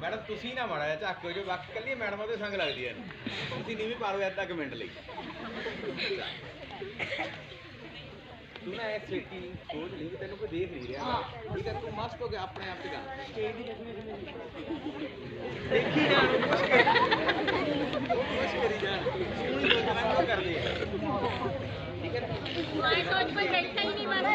Madam ਤੁਸੀਂ ਨਾ ਮਾੜਾ ਜਿਹਾ ਝਾਕਿਓ ਜੋ ਬਾਕੀ ਕੱਲੀ ਮੈਡਮਾਂ ਦੇ ਸੰਗ ਲੱਗਦੀ ਹੈ ਤੁਸੀਂ ਨਹੀਂ ਵੀ ਪਾਰੋ ਐਦਾਂ ਕਮੈਂਟ ਲਈ ਤੂੰ ਨਾ ਇਹ ਸਵੀਟੀ ਸੋਚ ਲਈ ਕਿ ਤੈਨੂੰ ਕੋਈ ਦੇਖ ਨਹੀਂ ਰਿਹਾ ਠੀਕ ਹੈ ਤੂੰ ਮਸਤ ਹੋ ਗਿਆ ਆਪਣੇ ਆਪ ਤੇ ਗਾ ਦੇਖੀ ਜਾਣ ਕੁਛ ਕਰੀ ਜਾਣ ਤੂੰ ਹੀ ਲੋਕਾਂ ਨੂੰ ਕਰਦੇ ਆ ਠੀਕ ਹੈ ਮੈਂ ਸੋਚ ਪਰ ਬੈਠਾ ਹੀ ਨਹੀਂ ਮਾਰਾ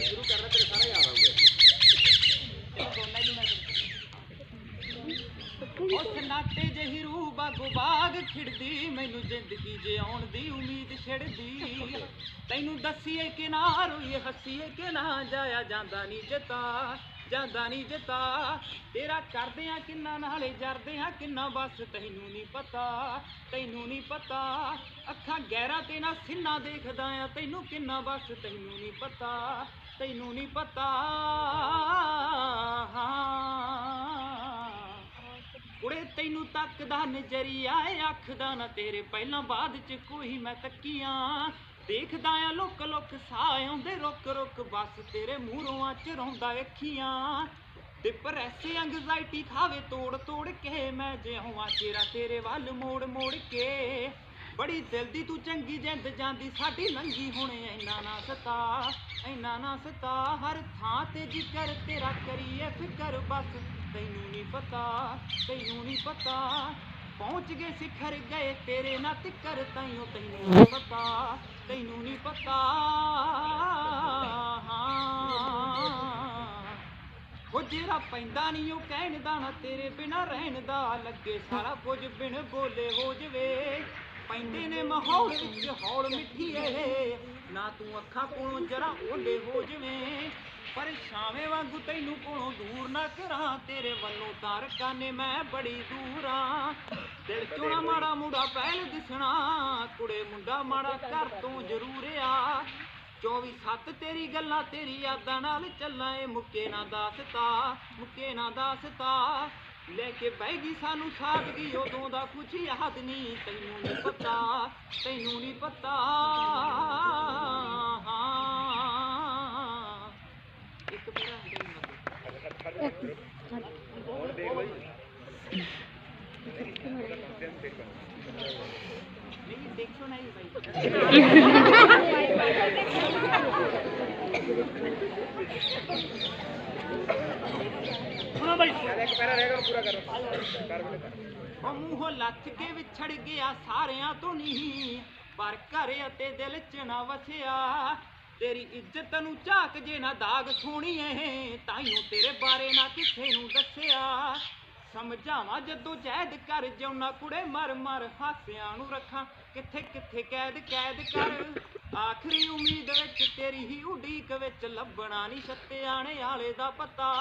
ਸ਼ੁਰੂ ਕਰਨਾ ਤੇਰੇ ਸਾਰਾ ਯਾਦ ਆਊਗਾ ਉਹ ਸਨਾਟੇ ਜਿਹੀ ਰੂਹ ਬਾਗੋ ਬਾਗ ਖਿੜਦੀ ਮੈਨੂੰ ਜ਼ਿੰਦਗੀ ਜਿਉਣ ਦੀ ਉਮੀਦ ਛਿੜਦੀ। ਤੈਨੂੰ ਦੱਸੀਏ ਕਿ ਨਾ ਰੋਈਏ ਹੱਸੀਏ ਕਿ ਨਾ ਜਾਇਆ ਜਾਂਦਾ ਨਹੀਂ ਜਤਾ ਜਾਂਦਾ ਨਹੀਂ ਜਤਾ। ਤੇਰਾ ਕਰਦੇ ਆ ਕਿੰਨਾ ਨਾਲੇ ਜਰਦੇ ਆ ਕਿੰਨਾ ਬਸ ਤੈਨੂੰ ਨਹੀਂ ਪਤਾ ਤੈਨੂੰ ਨਹੀਂ ਪਤਾ। ਅੱਖਾਂ ਗਹਿਰਾ ਤੇ ਨਾ ਸਿੰਨਾ ਦੇਖਦਾ ਆ ਤੈਨੂੰ ਕਿੰਨਾ ਬਸ ਤੈਨੂੰ ਨਹੀਂ ਪਤਾ ਤੈਨੂੰ ਨਹੀਂ ਪਤਾ। ਤੈਨੂੰ ਤੱਕਦਾ ਨਜ਼ਰੀਆ ਅੱਖਦਾ ਨਾ ਤੇਰੇ ਪਹਿਲਾਂ ਬਾਅਦ ਚ ਕੋਈ ਮੈਂ ਤੱਕੀਆਂ। ਦੇਖਦਾ ਆ ਲੁੱਕ ਲੁੱਕ ਸਾਹ ਆਉਂਦੇ, ਰੁਕ ਰੁੱਕ ਬਸ ਤੇਰੇ ਮੂਹਰੋਂ ਚ ਰੋਂਦਾ ਅੱਖੀਆਂ। ਡਿਪਰੈਸ ਐਂਗਜ਼ਾਇਟੀ ਖਾਵੇ ਤੋੜ ਤੋੜ ਕੇ, ਮੈਂ ਜਿਉਂ ਚਿਹਰਾ ਤੇਰੇ ਵੱਲ ਮੋੜ ਮੋੜ ਕੇ। ਬੜੀ ਦਿਲ ਦੀ ਤੂੰ ਚੰਗੀ ਜਿੰਦ ਜਾਂਦੀ, ਸਾਡੀ ਲੰਗੀ ਹੁਣ ਇੰਨਾ ਨਾ ਸਤਾ, ਇੰਨਾ ਨਾ ਸਤਾ। ਹਰ ਥਾਂ ਤੇ ਜ਼ਿਕਰ ਤੇਰਾ ਕਰੀਏ ਫਿਕਰ, ਬਸ ਤੈਨੂੰ ਨਹੀਂ ਪਤਾ, ਤੈਨੂੰ ਨਹੀਂ ਪਤਾ। ਪਹੁੰਚ ਗਏ ਸਿਖਰ ਗਏ ਤੇਰੇ ਨਾ ਤਿੱਕਰ, ਤਾਈਓ ਤੈਨੂੰ ਨਹੀਂ ਪਤਾ, ਤੈਨੂੰ ਨਹੀਂ ਪਤਾ। ਉਹ ਜਿਹੜਾ ਪੈਂਦਾ ਨਹੀਂ ਉਹ ਕਹਿਣ ਦਾ ਨਾ, ਤੇਰੇ ਬਿਨਾ ਰਹਿਣ ਦਾ। ਲੱਗੇ ਸਾਰਾ ਕੁਝ ਬਿਨ ਬੋਲੇ ਹੋ ਜਵੇ। ਪੈਂਦੇ ਨੇ ਮਾਹੌਲ ਵਿੱਚ ਹੌਲ ਮਿੱਠੀਏ। ਨਾ ਤੂੰ ਅੱਖਾਂ ਕੋਲੋਂ ਜਰਾ ਓਲੇ ਹੋ ਜਵੇਂ। ਪਰ ਸ਼ਾਵੇਂ ਵਾਂਗੂ ਤੈਨੂੰ ਕੋਲੋਂ ਦੂਰ ਨਾ ਕਰਾਂ। ਤੇਰੇ ਵੱਲੋਂ ਤਾਂ ਰਕਾਨੇ ਮੈਂ ਬੜੀ ਦੂਰ ਦਿਲ ਚੋਂ ਮਾੜਾ ਮੁੰਡਾ ਪਹਿਲ ਦਿਸਣਾ? ਕੁੜੇ ਮੁੰਡਾ ਮਾੜਾ ਘਰ ਤੋਂ ਜ਼ਰੂਰ ਆ। 24 ਸੱਤ ਤੇਰੀ ਗੱਲਾਂ ਤੇਰੀ ਯਾਦਾਂ ਨਾਲ ਚੱਲਾਂ। ਏ ਮੁੱਕੇ ਨਾ ਦਾਸਤਾ, ਮੁੱਕੇ ਨਾ ਦਾਸਤਾ। ਲੈ ਕੇ ਬਹਿ ਗਈ ਸਾਨੂੰ ਸਾਦਗੀ ਉਦੋਂ ਦਾ ਕੁਛ ਯਾਦ ਨਹੀਂ, ਤੈਨੂੰ ਨਹੀਂ ਪਤਾ, ਤੈਨੂੰ ਨਹੀਂ ਪਤਾ। ਇੱਕ ਬੜਾ ਹੁਣ ਦੇਖ ਬਾਈ ਨਹੀਂ, ਦੇਖੋ ਨਹੀਂ ਭਾਈ ਸੁਣੋ ਭਾਈ ਚੱਲ ਇੱਕ ਪੈਰਾ ਰਹਿ ਗਿਆ ਪੂਰਾ ਕਰ। ਕਰ ਬਲੇ ਕਰ। ਉਹ ਮੂੰਹੋਂ ਲੱਥ ਕੇ ਵਿਛੜ ਗਿਆ ਸਾਰਿਆਂ ਤੋਂ ਨਹੀਂ ਪਰ ਘਰ ਅਤੇ ਦਿਲ ਚ ਨਾ ਵਸਿਆ। ਤੇਰੀ ਇੱਜ਼ਤ ਨੂੰ ਝਾਕ ਜੇ ਨਾ ਦਾਗ ਸੋਣੀਏ ਤਾਈਓ ਤੇਰੇ ਬਾਰੇ ਨਾ ਕਿਸੇ ਨੂੰ ਦੱਸਿਆ। ਸਮਝਾਵਾਂ ਜਦੋਂ ਜੈਦ ਕਰ ਜਿਉਣਾ ਕੁੜੇ ਮਰ ਮਰ ਹਾਸਿਆਂ ਨੂੰ ਰੱਖਾਂ। ਕਿੱਥੇ ਕਿੱਥੇ ਕੈਦ ਕੈਦ ਕਰ? ਆਖਰੀ ਉਮੀਦ ਵਿੱਚ ਤੇਰੀ ਹੀ ਉਡੀਕ ਵਿੱਚ ਲੱਭਣਾ ਨਹੀਂ ਸੱਤੇ ਆਣੇ ਵਾਲੇ ਦਾ ਪਤਾ।